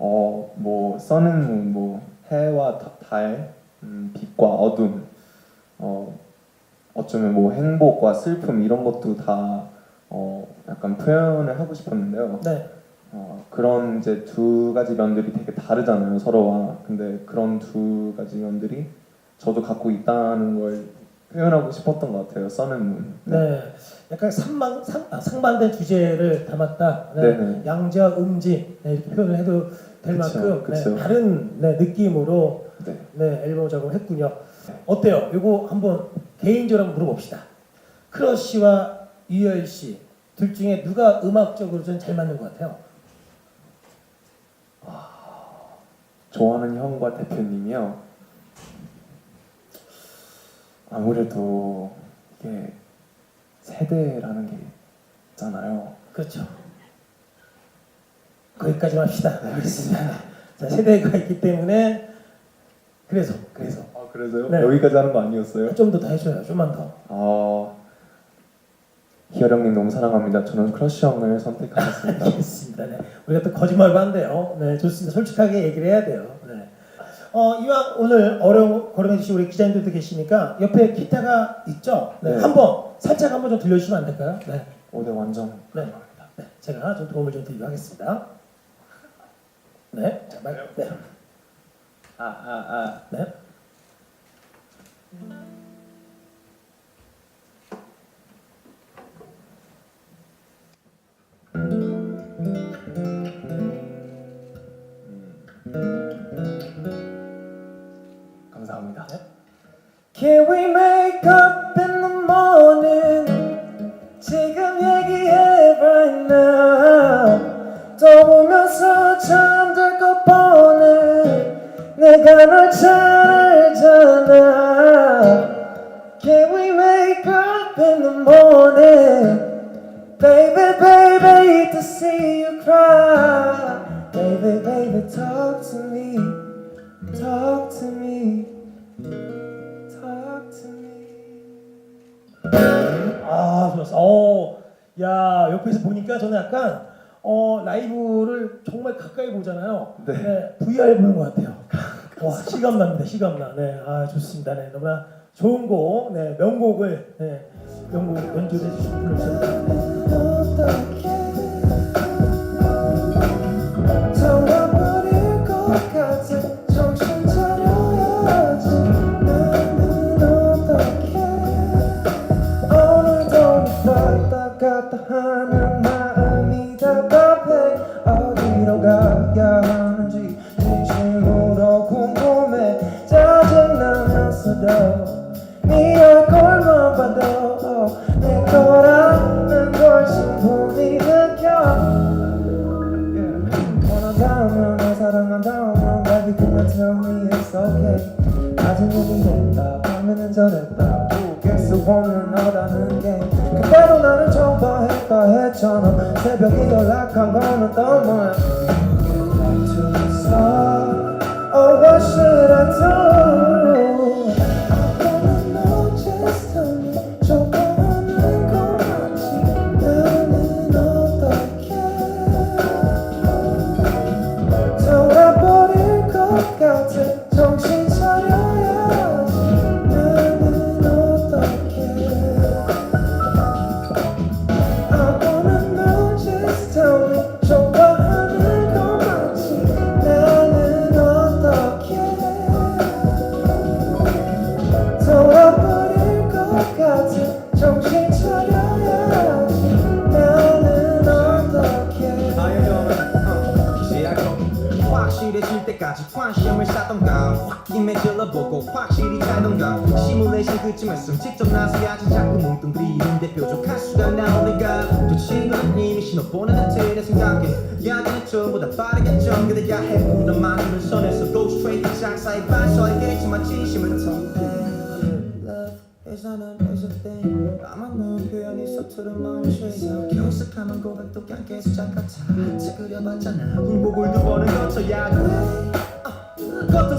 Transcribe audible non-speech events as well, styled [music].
어 뭐 써는 뭐 해와 다- 달, 음, 빛과 어둠, 어 어쩌면 뭐 행복과 슬픔 이런 것도 다 어, 약간 표현을 하고 싶었는데요. 네. 어, 그런 이제 두 가지 면들이 되게 다르잖아요 서로와. 근데 그런 두 가지 면들이 저도 갖고 있다는 걸 표현하고 싶었던 것 같아요. 써는 문. 네. 약간 상반, 상, 아, 상반된 주제를 담았다. 네. 네네. 양자, 음지 네, 이렇게 표현을 해도 될 그쵸, 만큼 그쵸. 네, 다른 네, 느낌으로 네. 네, 앨범 작업을 했군요. 어때요? 이거 한번 개인적으로 한번 물어봅시다. 크러쉬와 유열 씨 둘 중에 누가 음악적으로 좀 잘 맞는 것 같아요? 좋아하는 형과 대표님이요. 아무래도 이게 세대라는 게 있잖아요. 그렇죠. 거기까지만 합시다. 알겠습니다. 자, 세대가 있기 때문에 그래서 그래서 아 그래서요? 네. 여기까지 하는 거 아니었어요? 좀 더 더 해줘요. 좀만 더. 아 희열 형님 너무 사랑합니다. 저는 크러쉬 형을 선택하겠습니다. [laughs] 알겠습니다. 네. 우리가 또 거짓말도 안 돼요. 네, 좋습니다. 솔직하게 얘기를 해야 돼요. 네. 어, 이왕 오늘 어려운 걸음해 주신 우리 기자님들도 계시니까 옆에 기타가 있죠? 네. 네. 한번 살짝 한번 좀 들려주시면 안 될까요? 네. 오늘 완전 네. 네. 제가 좀 도움을 좀 드리도록 하겠습니다. 네. 자, 말, 네. 아 아 아. 네. We make up in the morning? 지금 얘기해 right now. 떠보면서 잠들 것 뻔해. 내가 널 잘 알잖아. Can we make up in the morning? Baby, baby, to see you cry. Baby, baby, talk to me. Talk to me. 야, 옆에서 보니까 저는 약간 어, 라이브를 정말 가까이 보잖아요. 네. VR 보는 것 같아요. [laughs] 와, 시감납니다. 시감나. 네, 아, 좋습니다. 네, 너무나 좋은 곡, 네, 명곡을 네, 명곡 연주해 주신 분이었습니다. It's okay 낮은 얘기했다. 밤에는 저랬다. 모르겠어 없는 너라는 게. 그대로 나를 좋아했다 했잖아. 새벽에 연락한 거는 또 뭐야 확실해질 때까지 관심을 쌓던가. 홧김에 질러보고 확실히 살던가. 시뮬레이션 그쯤에서 직접 나서야지 자꾸 뭉뚱그리는데 뾰족한 수가 나오니까. 두 친구는 이미 신호 보낸 듯해 내 생각에 야기는 전보다 빠르겠죠 그대야. 해 보다 많은 선에서 go straight. 장사에 반서알겠지만 진심은 텅 a thing 나만 넣은 표현이 서투른 쉐이서 경습하면 고백도 그냥 계속 같아 찌그려봤잖아. 군복을 두 번은 거쳐야 돼. 아, 겉은